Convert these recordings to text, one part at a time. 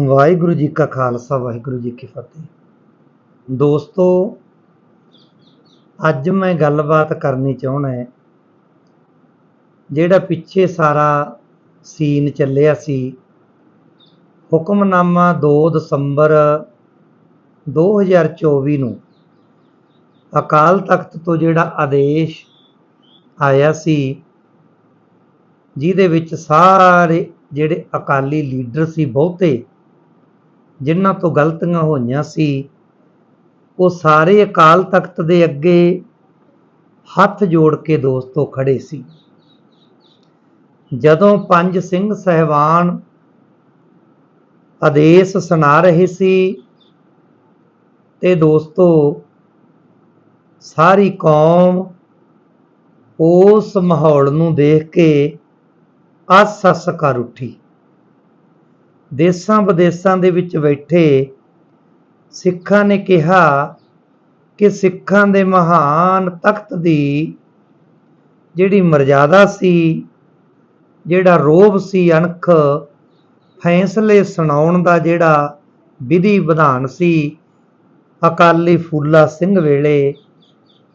ਵਾਹਿਗੁਰੂ ਜੀ ਕਾ ਖਾਲਸਾ, ਵਾਹਿਗੁਰੂ ਜੀ ਕੀ ਫਤਿਹ। ਦੋਸਤੋ, ਅੱਜ ਮੈਂ ਗੱਲਬਾਤ ਕਰਨੀ ਚਾਹਣਾ ਹੈ। ਜਿਹੜਾ ਪਿੱਛੇ ਸਾਰਾ ਸੀਨ ਚੱਲਿਆ ਸੀ, ਹੁਕਮਨਾਮਾ 2 ਦਸੰਬਰ 2024 ਨੂੰ ਅਕਾਲ ਤਖਤ ਤੋਂ ਜਿਹੜਾ ਆਦੇਸ਼ ਆਇਆ ਸੀ, ਜਿਹਦੇ ਵਿੱਚ ਸਾਰੇ ਜਿਹੜੇ ਅਕਾਲੀ ਲੀਡਰ ਸੀ ਬਹੁਤੇ ਜਿਨ੍ਹਾਂ ਤੋਂ ਗਲਤੀਆਂ ਹੋਈਆਂ ਸੀ, ਉਹ ਸਾਰੇ ਅਕਾਲ ਤਖਤ ਦੇ ਅੱਗੇ ਹੱਥ ਜੋੜ ਕੇ ਦੋਸਤੋ ਖੜੇ ਸੀ। ਜਦੋਂ ਪੰਜ ਸਿੰਘ ਸਹਿਬਾਨ ਆਦੇਸ਼ ਸੁਣਾ ਰਹੇ ਸੀ ਤੇ ਦੋਸਤੋ ਸਾਰੀ ਕੌਮ ਉਸ ਮਾਹੌਲ ਨੂੰ ਦੇਖ ਕੇ ਅੱਸ ਅੱਸ ਕਰ ਉੱਠੀ। ਦੇਸਾਂ ਵਿਦੇਸਾਂ ਦੇ ਵਿੱਚ ਬੈਠੇ ਸਿੱਖਾਂ ਨੇ ਕਿਹਾ ਕਿ ਸਿੱਖਾਂ ਦੇ ਮਹਾਨ ਤਖਤ ਦੀ ਜਿਹੜੀ ਮਰਜ਼ਾਦਾ ਸੀ, ਜਿਹੜਾ ਰੋਬ ਸੀ ਅਣਖ, ਫੈਸਲੇ ਸੁਣਾਉਣ ਦਾ ਜਿਹੜਾ ਵਿਧੀ ਵਿਧਾਨ ਸੀ, ਅਕਾਲੀ ਫੂਲਾ ਸਿੰਘ ਵੇਲੇ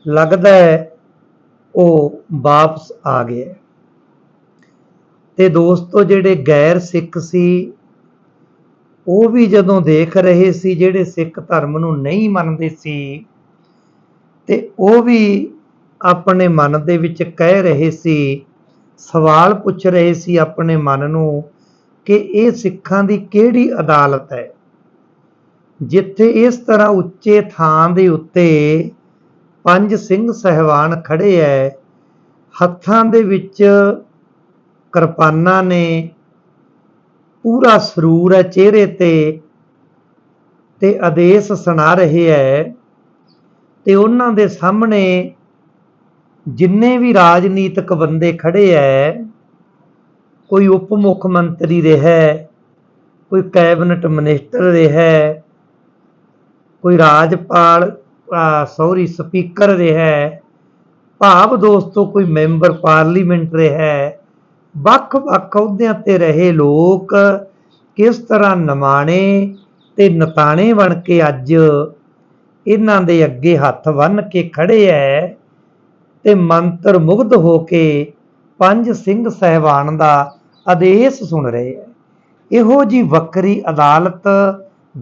ਲੱਗਦਾ ਹੈ ਉਹ ਵਾਪਸ ਆ ਗਿਆ ਤੇ ਦੋਸਤੋ, ਜਿਹੜੇ ਗੈਰ ਸਿੱਖ ਸੀ ਉਹ ਵੀ ਜਦੋਂ ਦੇਖ ਰਹੇ ਸੀ ਜਿਹੜੇ ਸਿੱਖ ਧਰਮ ਨੂੰ ਨਹੀਂ ਮੰਨਦੇ ਸੀ, ਤੇ ਉਹ ਵੀ ਆਪਣੇ ਮਨ ਦੇ ਵਿੱਚ ਕਹਿ ਰਹੇ ਸੀ, ਸਵਾਲ ਪੁੱਛ ਰਹੇ ਸੀ ਆਪਣੇ ਮਨ ਨੂੰ ਕਿ ਇਹ ਸਿੱਖਾਂ ਦੀ ਕਿਹੜੀ ਅਦਾਲਤ ਹੈ? ਜਿੱਥੇ ਇਸ ਤਰ੍ਹਾਂ ਉੱਚੇ ਥਾਂ ਦੇ ਉੱਤੇ ਪੰਜ ਸਿੰਘ ਸਹਿਬਾਨ ਖੜੇ ਐ, ਹੱਥਾਂ ਦੇ ਵਿੱਚ ਕਿਰਪਾਨਾਂ ਨੇ ਪੂਰਾ ਸਰੂਰ ਹੈ ਚਿਹਰੇ ਤੇ ਤੇ ਆਦੇਸ਼ ਸੁਣਾ ਰਹੇ ਹੈ ਤੇ ਉਹਨਾਂ ਦੇ ਸਾਹਮਣੇ ਜਿੰਨੇ ਵੀ ਰਾਜਨੀਤਿਕ ਬੰਦੇ ਖੜੇ ਐ ਕੋਈ ਉਪ ਮੁੱਖ ਮੰਤਰੀ ਰਿਹਾ ਕੋਈ ਕੈਬਨਿਟ ਮਿਨਿਸਟਰ ਰਿਹਾ ਕੋਈ ਰਾਜਪਾਲ ਸੌਰੀ, ਸਪੀਕਰ ਰਿਹਾ ਭਾਵ ਦੋਸਤੋ ਕੋਈ ਮੈਂਬਰ ਪਾਰਲੀਮੈਂਟ ਰਿਹਾ ਵੱਖ-ਵੱਖ ਅਹੁਦਿਆਂ ਤੇ ਰਹੇ ਲੋਕ ਕਿਸ ਤਰ੍ਹਾਂ ਨਮਾਣੇ ਤੇ ਨਤਾਣੇ ਬਣ ਕੇ ਅੱਜ ਇਹਨਾਂ ਦੇ ਅੱਗੇ ਹੱਥ ਬੰਨ ਕੇ ਖੜੇ ਐ ਤੇ ਮੰਤਰ ਮੁਗਧ ਹੋ ਕੇ ਪੰਜ ਸਿੰਘ ਸਹਿਬਾਨ ਦਾ ਆਦੇਸ਼ ਸੁਣ ਰਹੇ ਐ। ਇਹੋ ਜੀ ਵੱਖਰੀ ਅਦਾਲਤ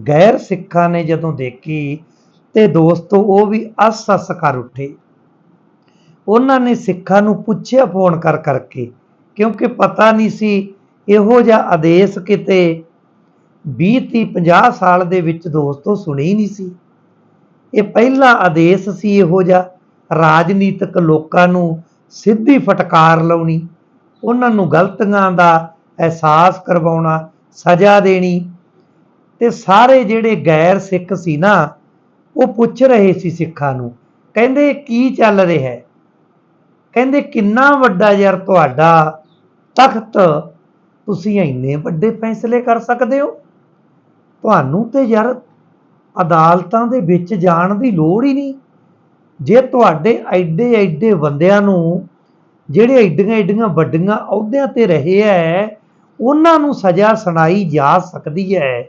ਗੈਰ ਸਿੱਖਾਂ ਨੇ ਜਦੋਂ ਦੇਖੀ ਤੇ ਦੋਸਤੋ ਉਹ ਵੀ ਅਸ-ਅਸ ਕਰ ਉੱਠੇ। ਉਹਨਾਂ ਨੇ ਸਿੱਖਾਂ ਨੂੰ ਪੁੱਛਿਆ ਫੋਨ ਕਰ ਕਰਕੇ ਕਿਉਂਕਿ ਪਤਾ ਨਹੀਂ ਸੀ ਇਹੋ ਜਿਹਾ ਆਦੇਸ਼ ਕਿਤੇ 20 30 50 ਸਾਲ ਦੇ ਵਿੱਚ ਦੋਸਤੋ ਸੁਣੀ ਨਹੀਂ ਸੀ। ਇਹ ਪਹਿਲਾ ਆਦੇਸ਼ ਸੀ ਇਹੋ ਜਿਹਾ, ਰਾਜਨੀਤਿਕ ਲੋਕਾਂ ਨੂੰ ਸਿੱਧੀ ਫਟਕਾਰ ਲਾਉਣੀ, ਉਹਨਾਂ ਨੂੰ ਗਲਤੀਆਂ ਦਾ ਅਹਿਸਾਸ ਕਰਵਾਉਣਾ, ਸਜ਼ਾ ਦੇਣੀ ਤੇ ਸਾਰੇ ਜਿਹੜੇ ਗੈਰ ਸਿੱਖ ਸੀ ਨਾ, ਉਹ ਪੁੱਛ ਰਹੇ ਸੀ ਸਿੱਖਾਂ ਨੂੰ, ਕਹਿੰਦੇ ਕੀ ਚੱਲ ਰਿਹਾ ਹੈ? ਕਹਿੰਦੇ ਕਿੰਨਾ ਵੱਡਾ ਯਾਰ ਤੁਹਾਡਾ ਤਖਤ, ਤੁਸੀਂ ਇੰਨੇ ਵੱਡੇ ਫੈਸਲੇ ਕਰ ਸਕਦੇ ਹੋ? ਤੁਹਾਨੂੰ ਤੇ ਯਾਰ ਅਦਾਲਤਾਂ ਦੇ ਵਿੱਚ ਜਾਣ ਦੀ ਲੋੜ ਹੀ ਨਹੀਂ। ਜੇ ਤੁਹਾਡੇ ਐਡੇ ਐਡੇ ਬੰਦਿਆਂ ਨੂੰ ਜਿਹੜੇ ਐਡੀਆਂ ਐਡੀਆਂ ਵੱਡੀਆਂ ਅਹੁਦਿਆਂ ਤੇ ਰਹੇ ਐ, ਉਹਨਾਂ ਨੂੰ ਸਜ਼ਾ ਸੁਣਾਈ ਜਾ ਸਕਦੀ ਹੈ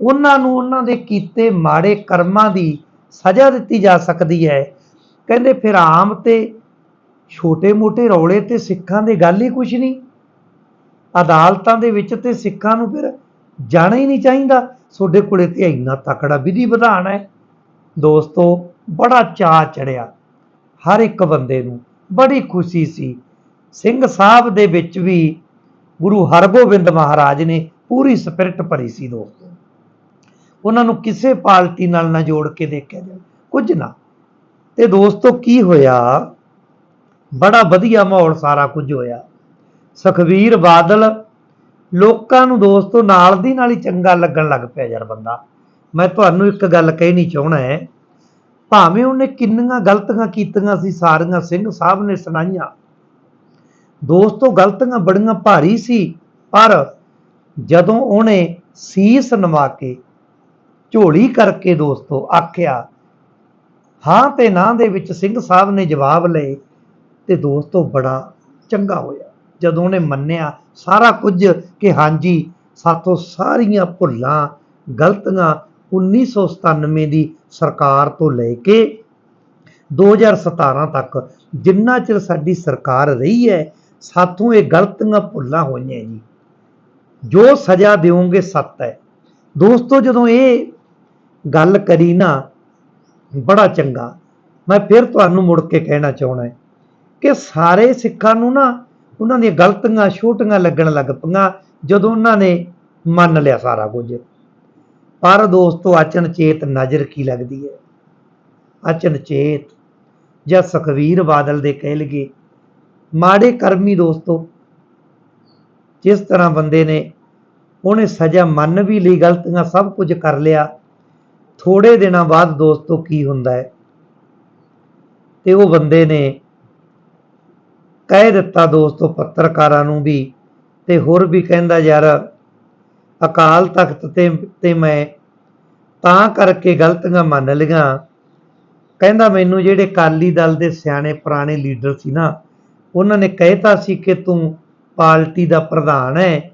ਉਹਨਾਂ ਨੂੰ ਉਹਨਾਂ ਦੇ ਕੀਤੇ ਮਾੜੇ ਕਰਮਾਂ ਦੀ ਸਜ਼ਾ ਦਿੱਤੀ ਜਾ ਸਕਦੀ ਹੈ ਕਹਿੰਦੇ ਫਿਰ ਆਮ ਤੇ ਛੋਟੇ-ਮੋਟੇ ਰੌਲੇ ਤੇ ਸਿੱਖਾਂ ਦੇ ਗੱਲ ਹੀ ਕੁਝ ਨਹੀਂ। ਅਦਾਲਤਾਂ ਦੇ ਵਿੱਚ ਤੇ ਸਿੱਖਾਂ ਨੂੰ ਫਿਰ ਜਾਣਾ ਹੀ ਨਹੀਂ ਚਾਹੀਦਾ। ਤੁਹਾਡੇ ਕੋਲੇ ਤੇ ਇੰਨਾ ਤਕੜਾ ਵਿਧੀ ਵਿਧਾਨ ਹੈ। ਦੋਸਤੋ, ਬੜਾ ਚਾਅ ਚੜਿਆ। ਹਰ ਇੱਕ ਬੰਦੇ ਨੂੰ ਬੜੀ ਖੁਸ਼ੀ ਸੀ। ਸਿੰਘ ਸਾਹਿਬ ਦੇ ਵਿੱਚ ਵੀ ਗੁਰੂ ਹਰਗੋਬਿੰਦ ਮਹਾਰਾਜ ਨੇ ਪੂਰੀ ਸਪਿਰਿਟ ਭਰੀ ਸੀ ਦੋਸਤੋ। ਉਹਨਾਂ ਨੂੰ ਕਿਸੇ ਪਾਰਟੀ ਨਾਲ ਨਾ ਜੋੜ ਕੇ ਦੇਖਿਆ ਜਾਵੇ। ਕੁਝ ਨਾ। ਤੇ ਦੋਸਤੋ, ਕੀ ਹੋਇਆ? ਬੜਾ ਵਧੀਆ ਮਾਹੌਲ ਸਾਰਾ ਕੁਝ ਹੋਇਆ। ਸੁਖਵੀਰ ਬਾਦਲ ਲੋਕਾਂ ਨੂੰ ਦੋਸਤੋ ਨਾਲ ਦੀ ਨਾਲ ਹੀ ਚੰਗਾ ਲੱਗਣ ਲੱਗ ਪਿਆ ਯਾਰ ਬੰਦਾ। ਮੈਂ ਤੁਹਾਨੂੰ ਇੱਕ ਗੱਲ ਕਹਿਣੀ ਚਾਹਣਾ ਹੈ। ਭਾਵੇਂ ਉਹਨੇ ਕਿੰਨੀਆਂ ਗਲਤੀਆਂ ਕੀਤੀਆਂ ਸੀ, ਸਾਰੀਆਂ ਸਿੰਘ ਸਾਹਿਬ ਨੇ ਸੁਣਾਈਆਂ। ਦੋਸਤੋ ਗਲਤੀਆਂ ਬੜੀਆਂ ਭਾਰੀ ਸੀ, ਪਰ ਜਦੋਂ ਉਹਨੇ ਸੀਸ ਨਵਾ ਕੇ ਝੋਲੀ ਕਰਕੇ ਦੋਸਤੋ ਆਖਿਆ, ਹਾਂ ਤੇ ਨਾ ਦੇ ਵਿੱਚ ਸਿੰਘ ਸਾਹਿਬ ਨੇ ਜਵਾਬ ਲਏ ਤੇ ਦੋਸਤੋ ਬੜਾ ਚੰਗਾ ਹੋਇਆ। ਜਦੋਂ ਉਹਨੇ ਮੰਨਿਆ, ਸਾਰਾ ਕੁਝ ਕਿ ਹਾਂਜੀ, ਸਾਥੋਂ ਸਾਰੀਆਂ ਭੁੱਲਾਂ, ਗਲਤੀਆਂ 1997 ਦੀ ਸਰਕਾਰ ਤੋਂ ਲੈ ਕੇ 2017 ਤੱਕ ਜਿੰਨਾ ਚਿਰ ਸਾਡੀ ਸਰਕਾਰ ਰਹੀ ਹੈ, ਸਾਥੋਂ ਇਹ ਗਲਤੀਆਂ ਭੁੱਲਾਂ ਹੋਈਆਂ ਜੀ। ਜੋ ਸਜ਼ਾ ਦਿਓਗੇ ਸੱਤ ਹੈ। ਦੋਸਤੋ, ਜਦੋਂ ਇਹ ਗੱਲ ਕਰੀ ਨਾ, ਬੜਾ ਚੰਗਾ। ਮੈਂ ਫਿਰ ਤੁਹਾਨੂੰ ਮੁੜ ਕੇ ਕਹਿਣਾ ਚਾਹਣਾ ਹੈ ਕਿ ਸਾਰੇ ਸਿੱਖਾਂ ਨੂੰ ਨਾ ਉਹਨਾਂ ਦੀਆਂ ਗਲਤੀਆਂ ਛੋਟੀਆਂ ਲੱਗਣ ਲੱਗ ਪਈਆਂ, ਜਦੋਂ ਉਹਨਾਂ ਨੇ ਮੰਨ ਲਿਆ ਸਾਰਾ ਕੁਝ। ਪਰ ਦੋਸਤੋ ਅਚਨਚੇਤ ਨਜ਼ਰ ਕੀ ਲੱਗਦੀ ਹੈ? ਅਚਨਚੇਤ ਜਾਂ ਸੁਖਵੀਰ ਬਾਦਲ ਦੇ ਕਹਿ ਲਈਏ। ਮਾੜੇ ਕਰਮੀ ਦੋਸਤੋ, ਜਿਸ ਤਰ੍ਹਾਂ ਬੰਦੇ ਨੇ ਉਹਨੇ ਸਜ਼ਾ ਮੰਨ ਵੀ ਲਈ, ਗਲਤੀਆਂ ਸਭ ਕੁਝ ਕਰ ਲਿਆ। ਥੋੜੇ ਦਿਨਾਂ ਬਾਅਦ ਦੋਸਤੋ, ਕੀ ਹੁੰਦਾ ਹੈ? ਤੇ ਉਹ ਬੰਦੇ ਨੇ ਕਹਿ ਦਿੱਤਾ ਦੋਸਤੋ ਪੱਤਰਕਾਰਾਂ ਨੂੰ ਵੀ ਤੇ ਹੋਰ ਵੀ ਕਹਿੰਦਾ, ਯਾਰ, ਅਕਾਲ ਤਖਤ ਤੇ ਤੇ ਮੈਂ ਤਾਂ ਕਰਕੇ ਗਲਤੀਆਂ ਮੰਨ ਲਈਆਂ। ਕਹਿੰਦਾ, ਮੈਨੂੰ ਜਿਹੜੇ ਕਾਲੀ ਦਲ ਦੇ ਸਿਆਣੇ ਪੁਰਾਣੇ ਲੀਡਰ ਸੀ ਨਾ, ਉਹਨਾਂ ਨੇ ਕਹਿਤਾ ਸੀ ਕਿ ਤੂੰ ਪਾਰਟੀ ਦਾ ਪ੍ਰਧਾਨ ਹੈ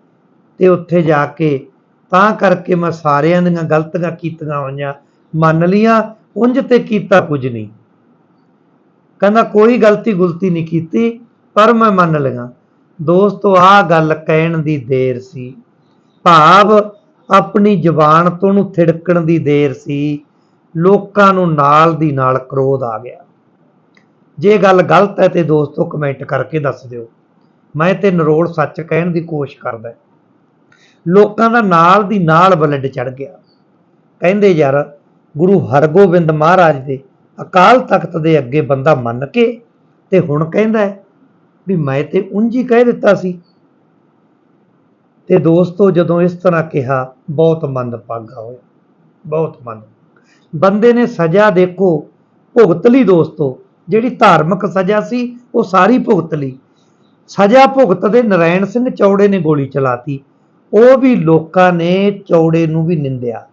ਤੇ ਉੱਥੇ ਜਾ ਕੇ ਤਾਂ ਕਰਕੇ ਮੈਂ ਸਾਰਿਆਂ ਦੀਆਂ ਗਲਤੀਆਂ ਕੀਤੀਆਂ ਹੋਈਆਂ, ਮੰਨ ਲੀਆਂ ਉਂਝ ਤੇ ਕੀਤਾ ਕੁਝ ਨਹੀਂ। ਕਹਿੰਦਾ, ਕੋਈ ਗਲਤੀ ਗੁਲਤੀ ਨਹੀਂ ਕੀਤੀ। ਪਰ ਮੈਂ ਮੰਨ ਲਿਆ, ਦੋਸਤੋ, ਆਹ ਗੱਲ ਕਹਿਣ ਦੀ ਦੇਰ ਸੀ। ਭਾਵ ਆਪਣੀ ਜ਼ੁਬਾਨ ਤੋਂ ਨੂੰ ਥਿੜਕਣ ਦੀ ਦੇਰ ਸੀ। ਲੋਕਾਂ ਨੂੰ ਨਾਲ ਦੀ ਨਾਲ ਕ੍ਰੋਧ ਆ ਗਿਆ। ਜੇ ਗੱਲ ਗਲਤ ਹੈ ਤੇ ਦੋਸਤੋ, ਕਮੈਂਟ ਕਰਕੇ ਦੱਸ ਦਿਓ। ਮੈਂ ਤੇ ਨਰੋੜ ਸੱਚ ਕਹਿਣ ਦੀ ਕੋਸ਼ਿਸ਼ ਕਰਦਾ। ਲੋਕਾਂ ਦਾ ਨਾਲ ਦੀ ਨਾਲ ਬਲੱਡ ਚੜ ਗਿਆ। ਕਹਿੰਦੇ, ਯਾਰ, ਗੁਰੂ ਹਰਗੋਬਿੰਦ ਮਹਾਰਾਜ ਦੇ ਅਕਾਲ ਤਖਤ ਦੇ ਅੱਗੇ ਬੰਦਾ ਮੰਨ ਕੇ ਤੇ ਹੁਣ ਕਹਿੰਦਾ ਵੀ ਮੈਂ ਤੇ ਉਂਝ ਹੀ ਕਹਿ ਦਿੱਤਾ ਸੀ। ਤੇ ਦੋਸਤੋ, ਜਦੋਂ ਇਸ ਤਰ੍ਹਾਂ ਕਿਹਾ, ਬਹੁਤ ਮੰਦਭਾਗਾ ਹੋਇਆ। ਬਹੁਤ ਮੰਦ। ਬੰਦੇ ਨੇ ਸਜ਼ਾ ਦੇਖੋ ਭੁਗਤ ਲਈ ਦੋਸਤੋ। ਜਿਹੜੀ ਧਾਰਮਿਕ ਸਜ਼ਾ ਸੀ, ਉਹ ਸਾਰੀ ਭੁਗਤ ਲਈ ਸਜ਼ਾ ਭੁਗਤ ਦੇ ਨਰਾਇਣ ਸਿੰਘ ਚੌੜੇ ਨੇ ਗੋਲੀ ਚਲਾਤੀ। ਉਹ ਵੀ ਲੋਕਾਂ ਨੇ ਚੌੜੇ ਨੂੰ ਵੀ ਨਿੰਦਿਆ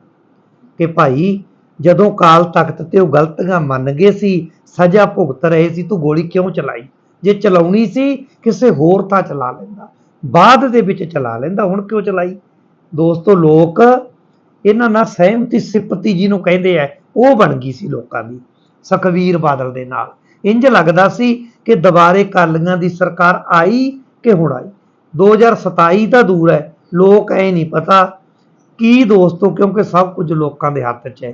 ਕਿ ਭਾਈ, ਜਦੋਂ ਕਾਲ ਤਖਤ ਤੇ ਉਹ ਗਲਤੀਆਂ ਮੰਨ ਗਏ ਸੀ, ਸਜ਼ਾ ਭੁਗਤ ਰਹੇ ਸੀ, ਤੂੰ ਗੋਲੀ ਕਿਉਂ ਚਲਾਈ? ਜੇ ਚਲਾਉਣੀ ਸੀ, ਕਿਸੇ ਹੋਰ ਥਾਂ ਚਲਾ ਲੈਂਦਾ। ਬਾਅਦ ਦੇ ਵਿੱਚ ਚਲਾ ਲੈਂਦਾ, ਹੁਣ ਕਿਉਂ ਚਲਾਈ? ਦੋਸਤੋ, ਲੋਕ ਇਹਨਾਂ ਨਾਲ ਸਹਿਮਤੀ ਸਿਪਤੀ ਜਿਹਨੂੰ ਕਹਿੰਦੇ ਆ, ਉਹ ਬਣ ਗਈ ਸੀ ਲੋਕਾਂ ਦੀ, ਸੁਖਵੀਰ ਬਾਦਲ ਦੇ ਨਾਲ। ਇੰਜ ਲੱਗਦਾ ਸੀ ਕਿ ਦੁਬਾਰੇ ਕਾਲੀਆਂ ਦੀ ਸਰਕਾਰ ਆਈ ਕਿ ਹੁਣ ਆਈ? 2027 ਤਾਂ ਦੂਰ ਹੈ, ਲੋਕ ਐ ਨਹੀਂ ਪਤਾ ਕੀ ਦੋਸਤੋ, ਕਿਉਂਕਿ ਸਭ ਕੁਝ ਲੋਕਾਂ ਦੇ ਹੱਥ 'ਚ ਹੈ।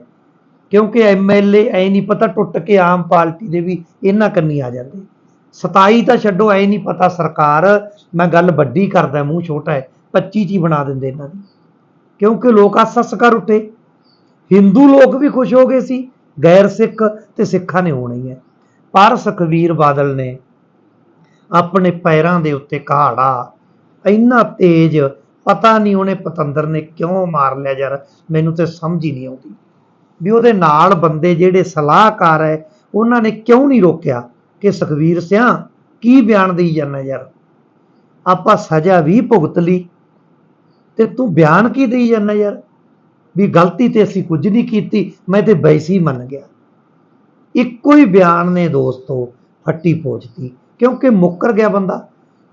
ਕਿਉਂਕਿ ਐਮਐਲਏ ਐ ਨਹੀਂ ਪਤਾ, ਟੁੱਟ ਕੇ ਆਮ ਪਾਰਟੀ ਦੇ ਵੀ ਇਹਨਾਂ ਕੰਨੀ ਆ ਜਾਂਦੇ। 27 ਤਾਂ ਛੱਡੋ, ਐ ਨਹੀਂ ਪਤਾ ਸਰਕਾਰ, ਮੈਂ ਗੱਲ ਵੱਡੀ ਕਰਦਾ, ਮੂੰਹ ਛੋਟਾ ਹੈ 25 ਚ ਹੀ ਬਣਾ ਦਿੰਦੇ ਇਹਨਾਂ ਦੀ। ਕਿਉਂਕਿ ਲੋਕ ਆਸਸ ਕਰ ਉੱਠੇ ਹਿੰਦੂ ਲੋਕ ਵੀ ਖੁਸ਼ ਹੋ ਗਏ ਸੀ, ਗੈਰ ਸਿੱਖ ਤੇ ਸਿੱਖਾਂ ਨੇ ਹੋਣਾ ਹੀ ਹੈ। ਪਰ ਸੁਖਵੀਰ ਬਾਦਲ ਨੇ ਆਪਣੇ ਪੈਰਾਂ ਦੇ ਉੱਤੇ ਕਹਾੜਾ ਇੰਨਾ ਤੇਜ਼, ਪਤਾ ਨਹੀਂ ਉਹਨੇ ਪਤੰਦਰ ਨੇ ਕਿਉਂ ਮਾਰ ਲਿਆ ਯਾਰ, ਮੈਨੂੰ ਤੇ ਸਮਝ ਹੀ ਨਹੀਂ ਆਉਂਦੀ। ਵੀ ਉਹਦੇ ਨਾਲ ਬੰਦੇ ਜਿਹੜੇ ਸਲਾਹਕਾਰ ਹੈ, ਉਹਨਾਂ ਨੇ ਕਿਉਂ ਨਹੀਂ ਰੋਕਿਆ? ਕਿ ਸੁਖਵੀਰ ਸਿਆ, ਕੀ ਬਿਆਨ ਦੇਈ ਜਾਂਦਾ ਯਾਰ? ਆਪਾਂ ਸਜ਼ਾ ਵੀ ਭੁਗਤ ਲਈ। ਤੇ ਤੂੰ ਬਿਆਨ ਕੀ ਦੇਈ ਜਾਂਦਾ ਯਾਰ? ਵੀ ਗਲਤੀ ਤੇ ਅਸੀਂ ਕੁਝ ਨਹੀਂ ਕੀਤੀ, ਮੈਂ ਤੇ ਬੈਸੀ ਮੰਨ ਗਿਆ। ਇੱਕੋ ਹੀ ਬਿਆਨ ਨੇ ਦੋਸਤੋ, ਫੱਟੀ ਪੋਚਤੀ ਕਿਉਂਕਿ ਮੁੱਕਰ ਗਿਆ ਬੰਦਾ।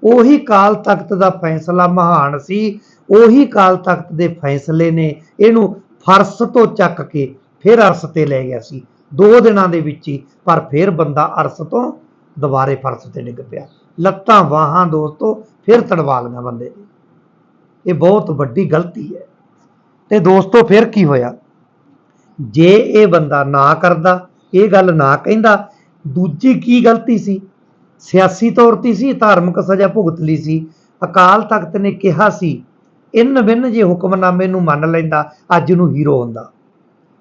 ਉਹੀ ਕਾਲ ਤਖਤ ਦਾ ਫੈਸਲਾ ਮਹਾਨ ਸੀ, ਉਹੀ ਕਾਲ ਤਖਤ ਦੇ ਫੈਸਲੇ ਨੇ, ਇਹਨੂੰ ਫਰਸ਼ ਤੋਂ ਚੱਕ ਕੇ ਫਿਰ ਅਰਸ ਤੇ ਲੈ ਗਿਆ ਸੀ। ਦੋ ਦਿਨਾਂ ਦੇ ਵਿੱਚ ਹੀ, ਪਰ ਫਿਰ ਬੰਦਾ ਅਰਸ ਤੋਂ ਦੁਬਾਰੇ ਫਰਸ਼ ਤੇ ਡਿੱਗ ਪਿਆ। ਲੱਤਾਂ, ਬਾਹਾਂ ਦੋਸਤੋ, ਫਿਰ ਤੜਵਾ ਲਈਆਂ ਬੰਦੇ ਨੇ ਇਹ ਬਹੁਤ ਵੱਡੀ ਗਲਤੀ ਹੈ। ਤੇ ਦੋਸਤੋ, ਫਿਰ ਕੀ ਹੋਇਆ? ਜੇ ਇਹ ਬੰਦਾ ਨਾ ਕਰਦਾ, ਇਹ ਗੱਲ ਨਾ ਕਹਿੰਦਾ, ਦੂਜੀ ਕੀ ਗਲਤੀ ਸੀ? ਸਿਆਸੀ ਤੌਰ ਤੇ ਸੀ, ਧਾਰਮਿਕ ਸਜ਼ਾ ਭੁਗਤ ਲਈ ਸੀ। ਅਕਾਲ ਤਖਤ ਨੇ ਕਿਹਾ ਸੀ, ਇਨ ਬਿਨ ਜੇ ਹੁਕਮਨਾਮੇ ਨੂੰ ਮੰਨ ਲੈਂਦਾ, ਅੱਜ ਨੂੰ ਹੀਰੋ ਹੁੰਦਾ।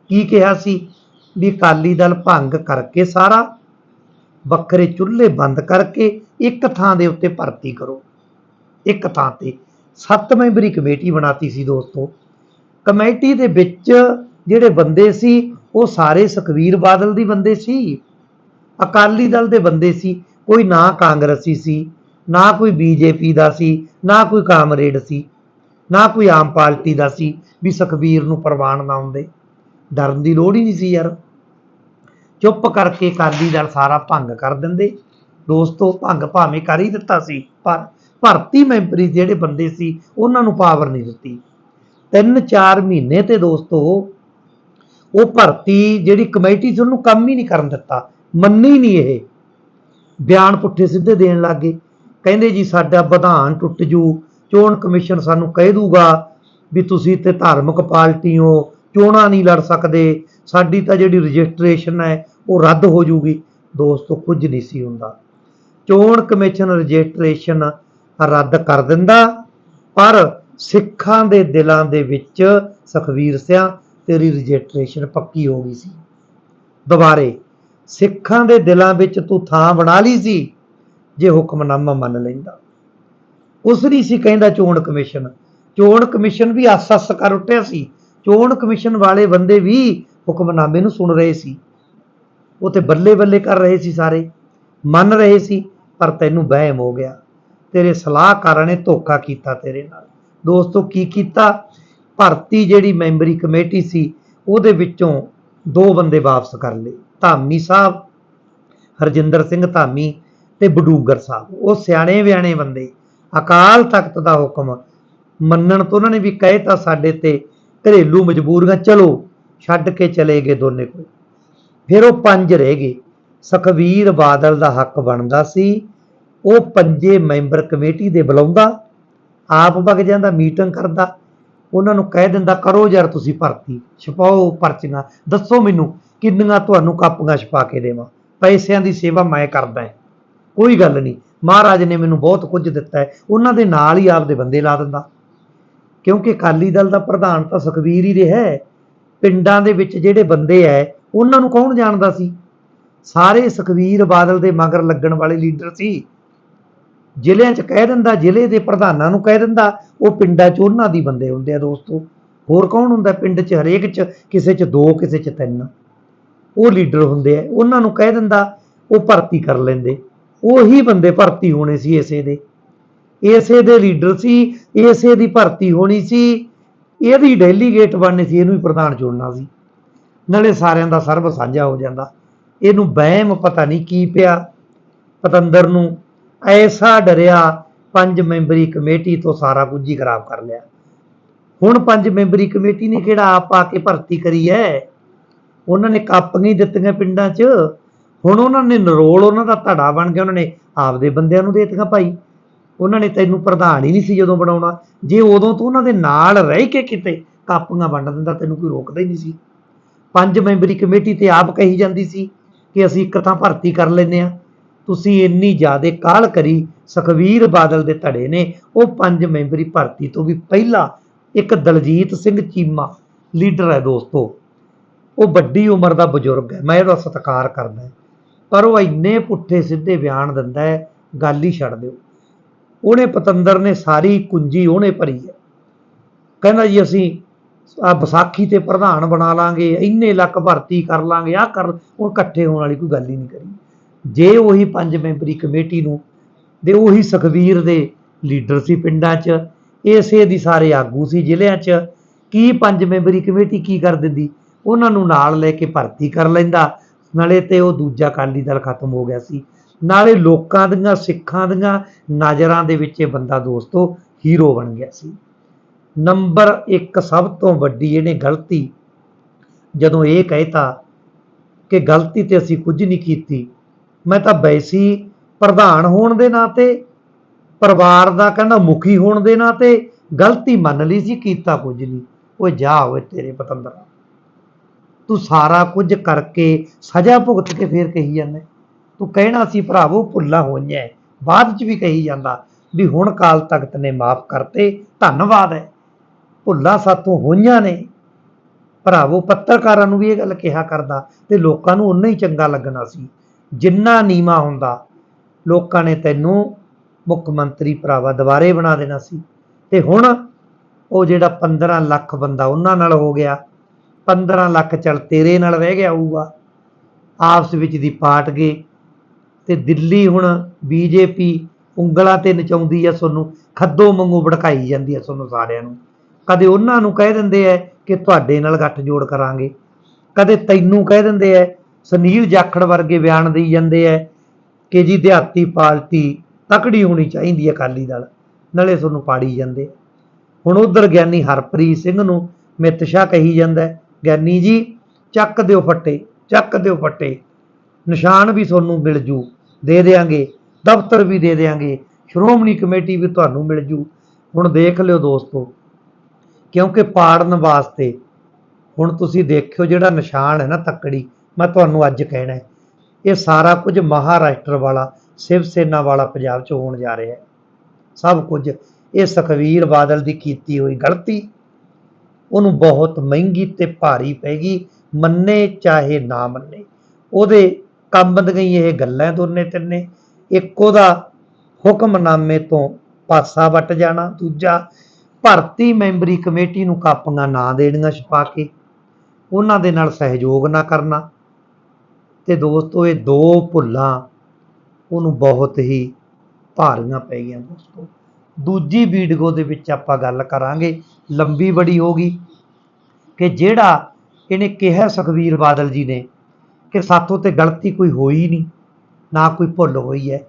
ਕੀ ਕਿਹਾ ਸੀ? ਵੀ ਅਕਾਲੀ ਦਲ ਭੰਗ ਕਰਕੇ ਸਾਰਾ, ਵੱਖਰੇ ਚੁੱਲ੍ਹੇ ਬੰਦ ਕਰਕੇ ਇੱਕ ਥਾਂ ਦੇ ਉੱਤੇ ਭਰਤੀ ਕਰੋ। ਇੱਕ ਥਾਂ ਤੇ। ਸੱਤ ਮੈਂਬਰੀ ਕਮੇਟੀ ਬਣਾਤੀ ਸੀ ਦੋਸਤੋ। ਕਮੇਟੀ ਦੇ ਵਿੱਚ ਜਿਹੜੇ ਬੰਦੇ ਸੀ, ਉਹ ਸਾਰੇ ਸੁਖਵੀਰ ਬਾਦਲ ਦੀ ਬੰਦੇ ਸੀ, ਅਕਾਲੀ ਦਲ ਦੇ ਬੰਦੇ ਸੀ, ਕੋਈ ਨਾ ਕਾਂਗਰਸੀ ਸੀ, ਨਾ ਕੋਈ ਬੀਜੇਪੀ ਦਾ ਸੀ, ਨਾ ਕੋਈ ਕਾਮਰੇਡ ਸੀ, ਨਾ ਕੋਈ ਆਮ ਪਾਰਟੀ ਦਾ ਸੀ, ਵੀ ਸੁਖਵੀਰ ਨੂੰ ਪ੍ਰਵਾਨ ਨਾ ਹੁੰਦੇ। ਡਰਨ ਦੀ ਲੋੜ ਹੀ ਨਹੀਂ ਸੀ ਯਾਰ। ਚੁੱਪ ਕਰਕੇ ਅਕਾਲੀ ਦਲ ਸਾਰਾ ਭੰਗ ਕਰ ਦਿੰਦੇ। ਦੋਸਤੋ, ਭੰਗ ਭਾਵੇਂ ਕਰ ਹੀ ਦਿੱਤਾ ਸੀ, ਪਰ ਭਰਤੀ ਮੈਂਬਰੀ ਜਿਹੜੇ ਬੰਦੇ ਸੀ, ਉਹਨਾਂ ਨੂੰ ਪਾਵਰ ਨਹੀਂ ਦਿੱਤੀ। ਤਿੰਨ ਚਾਰ ਮਹੀਨੇ ਤੇ ਦੋਸਤੋ, ਉਹ ਭਰਤੀ ਜਿਹੜੀ ਕਮੇਟੀ ਸੀ, ਉਹਨੂੰ ਕੰਮ ਹੀ ਨਹੀਂ ਕਰਨ ਦਿੱਤਾ। ਮੰਨੀ ਨਹੀਂ ਇਹ। ਬਿਆਨ ਪੁੱਠੇ ਸਿੱਧੇ ਦੇਣ ਲੱਗੇ ਕਹਿੰਦੇ ਜੀ, ਸਾਡਾ ਵਿਧਾਨ ਟੁੱਟ ਜੂ, ਚੋਣ ਕਮਿਸ਼ਨ ਸਾਨੂੰ ਕਹਿ ਦੂਗਾ ਵੀ ਤੁਸੀਂ ਤੇ ਧਾਰਮਿਕ ਪਾਰਟੀ ਹੋ, ਚੋਣਾਂ ਨਹੀਂ ਲੜ ਸਕਦੇ ਸਾਡੀ ਤਾਂ ਜਿਹੜੀ ਰਜਿਸਟ੍ਰੇਸ਼ਨ ਹੈ, ਉਹ ਰੱਦ ਹੋ ਜੂਗੀ ਦੋਸਤੋ, ਕੁਝ ਨਹੀਂ ਸੀ ਹੁੰਦਾ। ਚੋਣ ਕਮਿਸ਼ਨ ਰਜਿਸਟ੍ਰੇਸ਼ਨ ਰੱਦ ਕਰ ਦਿੰਦਾ, ਪਰ ਸਿੱਖਾਂ ਦੇ ਦਿਲਾਂ ਦੇ ਵਿੱਚ ਸੁਖਵੀਰ ਸਿਆ, ਤੇਰੀ ਰਜਿਸਟ੍ਰੇਸ਼ਨ ਪੱਕੀ ਹੋ ਗਈ ਸੀ। ਦੁਬਾਰੇ, ਸਿੱਖਾਂ ਦੇ ਦਿਲਾਂ ਵਿੱਚ ਤੂੰ ਥਾਂ ਬਣਾ ਲਈ ਸੀ, ਜੇ ਹੁਕਮਨਾਮਾ ਮੰਨ ਲੈਂਦਾ। ਉਸ ਨਹੀਂ ਸੀ ਕਹਿੰਦਾ ਚੋਣ ਕਮਿਸ਼ਨ। ਚੋਣ ਕਮਿਸ਼ਨ ਵੀ ਆਸ-ਆਸ ਕਰ ਉੱਠਿਆ ਸੀ। ਚੋਣ ਕਮਿਸ਼ਨ ਵਾਲੇ ਬੰਦੇ ਵੀ ਹੁਕਮਨਾਮੇ ਨੂੰ ਸੁਣ ਰਹੇ ਸੀ। ਉਹ ਤੇ ਬੱਲੇ ਬੱਲੇ ਕਰ ਰਹੇ ਸੀ ਸਾਰੇ। ਮੰਨ ਰਹੇ ਸੀ, ਪਰ ਤੈਨੂੰ ਵਹਿਮ ਹੋ ਗਿਆ। ਤੇਰੇ ਸਲਾਹਕਾਰਾਂ ਨੇ ਧੋਖਾ ਕੀਤਾ ਤੇਰੇ ਨਾਲ। ਦੋਸਤੋ, ਕੀ ਕੀਤਾ? ਭਰਤੀ ਜਿਹੜੀ ਮੈਂਬਰੀ ਕਮੇਟੀ ਸੀ, ਉਹਦੇ ਵਿੱਚੋਂ ਦੋ ਬੰਦੇ ਵਾਪਸ ਕਰ ਲਏ। ਧਾਮੀ ਸਾਹਿਬ, ਹਰਜਿੰਦਰ ਸਿੰਘ ਧਾਮੀ ਤੇ ਬਡੂਗਰ ਸਾਹਿਬ। ਉਹ ਸਿਆਣੇ ਵਿਆਣੇ ਬੰਦੇ। ਅਕਾਲ ਤਖਤ ਦਾ ਹੁਕਮ ਮੰਨਣ ਤੋਂ ਉਹਨਾਂ ਨੇ ਵੀ ਕਹੇ ਤਾਂ ਸਾਡੇ ਤੇ ਘਰੇਲੂ ਮਜਬੂਰੀਆਂ, ਚਲੋ ਛੱਡ ਕੇ ਚਲੇ ਗਏ ਦੋਨੇ ਕੋਈ। ਫਿਰ ਉਹ ਪੰਜ ਰਹਿ ਗਏ। ਸੁਖਵੀਰ ਬਾਦਲ ਦਾ ਹੱਕ ਬਣਦਾ ਸੀ। ਉਹ ਪੰਜੇ ਮੈਂਬਰ ਕਮੇਟੀ ਦੇ ਬੁਲਾਉਂਦਾ। ਆਪ ਵਗ ਜਾਂਦਾ, ਮੀਟਿੰਗ ਕਰਦਾ। ਉਹਨਾਂ ਨੂੰ ਕਹਿ ਦਿੰਦਾ, ਕਰੋ ਯਾਰ ਤੁਸੀਂ ਭਰਤੀ, ਛਪਾਓ ਪਰਚੀਆਂ। ਦੱਸੋ ਮੈਨੂੰ ਕਿੰਨੀਆਂ ਤੁਹਾਨੂੰ ਕਾਪੀਆਂ ਛਪਾ ਕੇ ਦੇਵਾਂ। ਪੈਸਿਆਂ ਦੀ ਸੇਵਾ ਮੈਂ ਕਰਦਾ ਹਾਂ। ਕੋਈ ਗੱਲ ਨਹੀਂ। ਮਹਾਰਾਜ ਨੇ ਮੈਨੂੰ ਬਹੁਤ ਕੁਝ ਦਿੱਤਾ ਹੈ। ਉਹਨਾਂ ਦੇ ਨਾਲ ਹੀ ਆਪਦੇ ਬੰਦੇ ਲਾ ਦਿੰਦਾ। ਕਿਉਂਕਿ ਅਕਾਲੀ ਦਲ ਦਾ ਪ੍ਰਧਾਨ ਤਾਂ ਸੁਖਵੀਰ ਹੀ ਰਿਹਾ ਹੈ। ਪਿੰਡਾਂ ਦੇ ਵਿੱਚ ਜਿਹੜੇ ਬੰਦੇ ਐ, ਉਹਨਾਂ ਨੂੰ ਕੌਣ ਜਾਣਦਾ ਸੀ? ਸਾਰੇ ਸੁਖਵੀਰ ਬਾਦਲ ਦੇ ਮਗਰ ਲੱਗਣ ਵਾਲੇ ਲੀਡਰ ਸੀ। ਜ਼ਿਲ੍ਹਿਆਂ 'ਚ ਕਹਿ ਦਿੰਦਾ, ਜ਼ਿਲ੍ਹੇ ਦੇ ਪ੍ਰਧਾਨਾਂ ਨੂੰ ਕਹਿ ਦਿੰਦਾ, ਉਹ ਪਿੰਡਾਂ 'ਚ ਉਹਨਾਂ ਦੀ ਬੰਦੇ ਹੁੰਦੇ ਆ ਦੋਸਤੋ। ਹੋਰ ਕੌਣ ਹੁੰਦਾ ਪਿੰਡ 'ਚ? ਹਰੇਕ 'ਚ ਕਿਸੇ 'ਚ ਦੋ, ਕਿਸੇ 'ਚ ਤਿੰਨ। ਉਹ ਲੀਡਰ ਹੁੰਦੇ ਆ ਉਹਨਾਂ ਨੂੰ ਕਹਿ ਦਿੰਦਾ, ਉਹ ਭਰਤੀ ਕਰ ਲੈਂਦੇ। ਉਹੀ ਬੰਦੇ ਭਰਤੀ ਹੋਣੇ ਸੀ ਇਸੇ ਦੇ। ਇਸੇ ਦੇ ਲੀਡਰ ਸੀ, ਇਸੇ ਦੀ ਭਰਤੀ ਹੋਣੀ ਸੀ। ਇਹਦੀ ਡੈਲੀਗੇਟ ਬਣਨੀ ਸੀ, ਇਹਨੂੰ ਹੀ ਪ੍ਰਧਾਨ ਚੁਣਨਾ ਸੀ। ਨਾਲੇ ਸਾਰਿਆਂ ਦਾ ਸਰਬ ਸਾਂਝਾ ਹੋ ਜਾਂਦਾ। ਇਹਨੂੰ ਵਹਿਮ ਪਤਾ ਨਹੀਂ ਕੀ ਪਿਆ। ਪਤੰਦਰ ਨੂੰ ਐਸਾ ਡਰਿਆ, ਪੰਜ ਮੈਂਬਰੀ ਕਮੇਟੀ ਤੋਂ ਸਾਰਾ ਕੁਝ ਹੀ ਖਰਾਬ ਕਰ ਲਿਆ। ਹੁਣ ਪੰਜ ਮੈਂਬਰੀ ਕਮੇਟੀ ਨੇ ਕਿਹੜਾ ਆਪ ਆ ਕੇ ਭਰਤੀ ਕਰੀ ਹੈ? ਉਹਨਾਂ ਨੇ ਕਾਪੀਆਂ ਹੀ ਦਿੱਤੀਆਂ ਪਿੰਡਾਂ 'ਚ। ਹੁਣ ਉਹਨਾਂ ਨੇ ਨਰੋਲ ਉਹਨਾਂ ਦਾ ਧੜਾ ਬਣ ਗਿਆ। ਉਹਨਾਂ ਨੇ ਆਪਦੇ ਬੰਦਿਆਂ ਨੂੰ ਦੇਤੀਆਂ ਭਾਈ। ਉਹਨਾਂ ਨੇ ਤੈਨੂੰ ਪ੍ਰਧਾਨ ਹੀ ਨਹੀਂ ਸੀ ਜਦੋਂ ਬਣਾਉਣਾ। ਜੇ ਉਦੋਂ ਤੂੰ ਉਹਨਾਂ ਦੇ ਨਾਲ ਰਹਿ ਕੇ ਕਿਤੇ ਕਾਪੀਆਂ ਵੰਡ ਦਿੰਦਾ, ਤੈਨੂੰ ਕੋਈ ਰੋਕਦਾ ਹੀ ਨਹੀਂ ਸੀ। ਪੰਜ ਮੈਂਬਰੀ ਕਮੇਟੀ ਤੇ ਆਪ ਕਹੀ ਜਾਂਦੀ ਸੀ ਕਿ ਅਸੀਂ ਇੱਕ ਥਾਂ ਭਰਤੀ ਕਰ ਲੈਨੇ ਆ ਤੁਸੀਂ ਇੰਨੀ ਜ਼ਿਆਦਾ ਕਾਹਲ ਕਰੀ, ਸੁਖਵੀਰ ਬਾਦਲ ਦੇ ਧੜੇ ਨੇ, ਉਹ ਪੰਜ ਮੈਂਬਰੀ ਭਰਤੀ ਤੋਂ ਵੀ ਪਹਿਲਾਂ ਇੱਕ ਦਲਜੀਤ ਸਿੰਘ ਚੀਮਾ, ਲੀਡਰ ਹੈ ਦੋਸਤੋ। ਉਹ ਵੱਡੀ ਉਮਰ ਦਾ ਬਜ਼ੁਰਗ ਹੈ, ਮੈਂ ਇਹਦਾ ਸਤਿਕਾਰ ਕਰਦਾ। ਪਰ ਉਹ ਇੰਨੇ ਪੁੱਠੇ ਸਿੱਧੇ ਬਿਆਨ ਦਿੰਦਾ ਹੈ, ਗੱਲ ਹੀ ਛੱਡ ਦਿਓ। ਉਹਨੇ ਪਤੰਦਰ ਨੇ ਸਾਰੀ ਕੁੰਜੀ ਉਹਨੇ ਭਰੀ ਹੈ। ਕਹਿੰਦਾ ਜੀ, ਅਸੀਂ ਆ ਵਿਸਾਖੀ ਤੇ ਪ੍ਰਧਾਨ ਬਣਾ ਲਾਂਗੇ, ਇੰਨੇ ਲੱਖ ਭਰਤੀ ਕਰ ਲਾਂਗੇ ਆ ਕਰ, ਹੁਣ ਇਕੱਠੇ ਹੋਣ ਵਾਲੀ ਕੋਈ ਗੱਲ ਹੀ ਨਹੀਂ ਕਰੀ। ਜੇ ਉਹੀ ਪੰਜ ਮੈਂਬਰੀ ਕਮੇਟੀ ਨੂੰ ਦੇ ਉਹੀ ਸੁਖਵੀਰ ਦੇ ਲੀਡਰ ਸੀ ਪਿੰਡਾਂ 'ਚ, ਇਸੇ ਦੀ ਸਾਰੇ ਆਗੂ ਸੀ ਜ਼ਿਲ੍ਹਿਆਂ 'ਚ, ਕੀ ਪੰਜ ਮੈਂਬਰੀ ਕਮੇਟੀ ਕੀ ਕਰ ਦਿੰਦੀ? ਉਹਨਾਂ ਨੂੰ ਨਾਲ ਲੈ ਕੇ ਭਰਤੀ ਕਰ ਲੈਂਦਾ, ਨਾਲੇ ਤੇ ਉਹ ਦੂਜਾ ਅਕਾਲੀ ਦਲ ਖਤਮ ਹੋ ਗਿਆ ਸੀ। ਨਾਲੇ ਲੋਕਾਂ ਦੀਆਂ ਸਿੱਖਾਂ ਦੀਆਂ ਨਜ਼ਰਾਂ ਦੇ ਵਿੱਚ ਇਹ ਬੰਦਾ ਦੋਸਤੋ ਹੀਰੋ ਬਣ ਗਿਆ ਸੀ। ਨੰਬਰ 1 ਸਭ ਤੋਂ ਵੱਡੀ ਇਹਨੇ ਗਲਤੀ, ਜਦੋਂ ਇਹ ਕਹਿਤਾ ਕਿ ਗਲਤੀ ਤੇ ਅਸੀਂ ਕੁਝ ਨਹੀਂ ਕੀਤੀ, ਮੈਂ ਤਾਂ ਵੈਸੀ ਪ੍ਰਧਾਨ ਹੋਣ ਦੇ ਨਾਤੇ ਪਰਿਵਾਰ ਦਾ ਕਹਿੰਦਾ ਮੁਖੀ ਹੋਣ ਦੇ ਨਾਤੇ ਗਲਤੀ ਮੰਨ ਲਈ ਸੀ, ਕੀਤਾ ਕੁਝ ਨਹੀਂ। ਉਹ ਜਾ ਹੋਵੇ ਤੇਰੇ ਪਤੰਦਰਾ, ਤੂੰ ਸਾਰਾ ਕੁਝ ਕਰਕੇ ਸਜ਼ਾ ਭੁਗਤ ਕੇ ਫੇਰ ਕਹੀ ਜਾਂਦਾ। ਤੂੰ ਕਹਿਣਾ ਸੀ ਭਰਾਵੋ ਭੁੱਲਾਂ ਹੋਈਆਂ ਬਾਅਦ ਚ ਵੀ ਕਹੀ ਜਾਂਦਾ ਵੀ ਹੁਣ ਕਾਲ ਤਖਤ ਨੇ ਮਾਫ ਕਰਤੇ, ਧੰਨਵਾਦ ਹੈ ਭੁੱਲਾਂ ਸਾਥੋਂ ਹੋਈਆਂ ਨੇ। ਭਰਾਵੋ ਪੱਤਰਕਾਰਾਂ ਨੂੰ ਵੀ ਇਹ ਗੱਲ ਕਿਹਾ ਕਰਦਾ ਤੇ ਲੋਕਾਂ ਨੂੰ ਉਨਾ ਹੀ ਚੰਗਾ ਲੱਗਣਾ ਸੀ। ਜਿੰਨਾ ਨੀਵਾ ਹੁੰਦਾ, ਲੋਕਾਂ ਨੇ ਤੈਨੂੰ ਮੁੱਖ ਮੰਤਰੀ ਭਰਾਵਾ ਦੁਬਾਰੇ ਬਣਾ ਦੇਣਾ ਸੀ। ਤੇ ਹੁਣ ਉਹ ਜਿਹੜਾ 15 ਲੱਖ ਬੰਦਾ ਉਹਨਾਂ ਨਾਲ ਹੋ ਗਿਆ 15 ਲੱਖ ਚੱਲ ਤੇਰੇ ਨਾਲ ਰਹਿ ਗਿਆ ਹੋਊਗਾ। ਆਪਸ ਵਿੱਚ ਦੀ ਪਾਟ ਗਏ। ਤੇ ਦਿੱਲੀ ਹੁਣ ਬੀਜੇਪੀ ਉਂਗਲਾਂ ਤੇ ਨਚਾਉਂਦੀ ਆ ਤੁਹਾਨੂੰ ਖੱਦੋ ਮੰਗੂ ਭੜਕਾਈ ਜਾਂਦੀ ਆ ਤੁਹਾਨੂੰ ਸਾਰਿਆਂ ਨੂੰ। ਕਦੇ ਉਹਨਾਂ ਨੂੰ ਕਹਿ ਦਿੰਦੇ ਐ ਕਿ ਤੁਹਾਡੇ ਨਾਲ ਗੱਠ ਜੋੜ ਕਰਾਂਗੇ। ਕਦੇ ਤੈਨੂੰ ਕਹਿ ਦਿੰਦੇ ਐ, ਸੁਨੀਲ ਜਾਖੜ ਵਰਗੇ ਬਿਆਨ ਦੇਈ ਜਾਂਦੇ ਐ ਕਿ ਜੀ ਦਿਹਾਤੀ ਪਾਰਟੀ ਤਕੜੀ ਹੋਣੀ ਚਾਹੀਦੀ ਹੈ ਅਕਾਲੀ ਦਲ, ਨਾਲੇ ਤੁਹਾਨੂੰ ਪਾੜੀ ਜਾਂਦੇ। ਹੁਣ ਉਧਰ ਗਿਆਨੀ ਹਰਪ੍ਰੀਤ ਸਿੰਘ ਨੂੰ ਮਿੱਤਸ਼ਾ ਕਹੀ ਜਾਂਦਾ ਗਿਆਨੀ ਜੀ, ਚੱਕ ਦਿਓ ਫੱਟੇ, ਚੱਕ ਦਿਓ ਫੱਟੇ। ਨਿਸ਼ਾਨ ਵੀ ਤੁਹਾਨੂੰ ਮਿਲ ਜੂ। ਦੇ ਦੇਾਂਗੇ ਦਫ਼ਤਰ ਵੀ ਦੇ ਦੇਾਂਗੇ ਸ਼੍ਰੋਮਣੀ ਕਮੇਟੀ ਵੀ ਤੁਹਾਨੂੰ ਮਿਲ ਜੂ। ਹੁਣ ਦੇਖ ਲਿਓ ਦੋਸਤੋ, ਕਿਉਂਕਿ ਪਾੜਨ ਵਾਸਤੇ ਹੁਣ ਤੁਸੀਂ ਦੇਖਿਓ ਜਿਹੜਾ ਨਿਸ਼ਾਨ ਹੈ ਨਾ ਤੱਕੜੀ, ਮੈਂ ਤੁਹਾਨੂੰ ਅੱਜ ਕਹਿਣਾ ਇਹ ਸਾਰਾ ਕੁਝ ਮਹਾਰਾਸ਼ਟਰ ਵਾਲਾ, ਸ਼ਿਵ ਸੈਨਾ ਵਾਲਾ ਪੰਜਾਬ 'ਚ ਹੋਣ ਜਾ ਰਿਹਾ ਹੈ। ਸਭ ਕੁਝ, ਇਹ ਸੁਖਵੀਰ ਬਾਦਲ ਦੀ ਕੀਤੀ ਹੋਈ ਗਲਤੀ, ਉਹਨੂੰ ਬਹੁਤ ਮਹਿੰਗੀ ਤੇ ਭਾਰੀ ਪੈਗੀ ਮੰਨੇ ਚਾਹੇ ਨਾ ਮੰਨੇ, ਉਹਦੇ ਕੰਮ ਗਈ ਇਹ ਗੱਲਾਂ ਦੋਨੇ ਤਿੰਨੇ। ਇੱਕ ਉਹਦਾ ਹੁਕਮਨਾਮੇ ਤੋਂ ਪਾਸਾ ਵੱਟ ਜਾਣਾ, ਦੂਜਾ ਭਰਤੀ ਮੈਂਬਰੀ ਕਮੇਟੀ ਨੂੰ ਕਾਪੀਆਂ ਨਾ ਦੇਣੀਆਂ ਛਪਾ ਕੇ, ਉਹਨਾਂ ਦੇ ਨਾਲ ਸਹਿਯੋਗ ਨਾ ਕਰਨਾ। ਤੇ ਦੋਸਤੋ, ਇਹ ਦੋ ਭੁੱਲਾਂ ਉਹਨੂੰ ਬਹੁਤ ਹੀ ਭਾਰੀਆਂ ਪੈ ਗਈਆਂ ਦੋਸਤੋ। ਦੂਜੀ ਵੀਡੀਓ ਦੇ ਵਿੱਚ ਆਪਾਂ ਗੱਲ ਕਰਾਂਗੇ, ਲੰਬੀ ਬੜੀ ਹੋਗੀ ਕਿ ਜਿਹੜਾ ਇਹਨੇ ਕਿਹਾ ਸੁਖਵੀਰ ਬਾਦਲ ਜੀ ਨੇ ਕਿ ਸਾਥੋਂ ਤੇ ਗਲਤੀ ਕੋਈ ਹੋਈ ਨਹੀਂ, ਨਾ ਕੋਈ ਭੁੱਲ ਹੋਈ ਹੈ।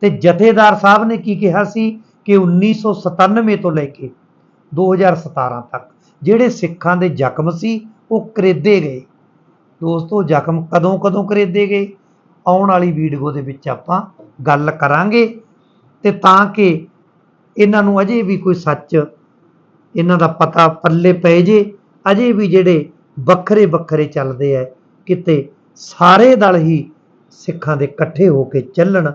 ਤੇ ਜਥੇਦਾਰ ਸਾਹਿਬ ਨੇ ਕੀ ਕਿਹਾ ਸੀ ਕਿ 1997 ਤੋਂ ਲੈ ਕੇ 2017 ਤੱਕ ਜਿਹੜੇ ਸਿੱਖਾਂ ਦੇ ਜ਼ਖਮ ਸੀ, ਉਹ ਕਰੇਦੇ ਗਏ। ਦੋਸਤੋ, ਜ਼ਖਮ ਕਦੋਂ ਕਦੋਂ ਕਰੇਦੇ ਗਏ? ਆਉਣ ਵਾਲੀ ਵੀਡੀਓ ਦੇ ਵਿੱਚ ਆਪਾਂ ਗੱਲ ਕਰਾਂਗੇ। ਤੇ ਤਾਂ ਕਿ ਇਹਨਾਂ ਨੂੰ ਅਜੇ ਵੀ ਕੋਈ ਸੱਚ, ਇਹਨਾਂ ਦਾ ਪਤਾ ਪੱਲੇ ਪੈ ਜੇ, ਅਜੇ ਵੀ ਜਿਹੜੇ ਵੱਖਰੇ ਵੱਖਰੇ ਚੱਲਦੇ ਐ ਕਿਤੇ ਸਾਰੇ ਦਲ ਹੀ ਸਿੱਖਾਂ ਦੇ ਇਕੱਠੇ ਹੋ ਕੇ ਚੱਲਣ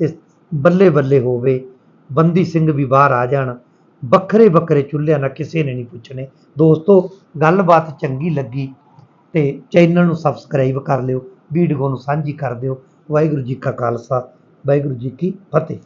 ਤੇ ਬੱਲੇ ਬੱਲੇ ਹੋਵੇ, ਬੰਦੀ ਸਿੰਘ ਵੀ ਬਾਹਰ ਆ ਜਾਣ, ਵੱਖਰੇ ਵੱਖਰੇ ਚੁੱਲ੍ਹਿਆਂ ਨਾਲ ਕਿਸੇ ਨੇ ਨਹੀਂ ਪੁੱਛਣੇ। ਦੋਸਤੋ, ਗੱਲਬਾਤ ਚੰਗੀ ਲੱਗੀ ਤੇ ਚੈਨਲ ਨੂੰ ਸਬਸਕ੍ਰਾਈਬ ਕਰ ਲਿਓ, ਵੀਡੀਓ ਨੂੰ ਸਾਂਝੀ ਕਰ ਦਿਓ। ਵਾਹਿਗੁਰੂ ਜੀ ਕਾ ਖਾਲਸਾ, ਵਾਹਿਗੁਰੂ ਜੀ ਕੀ ਫਤਿਹ।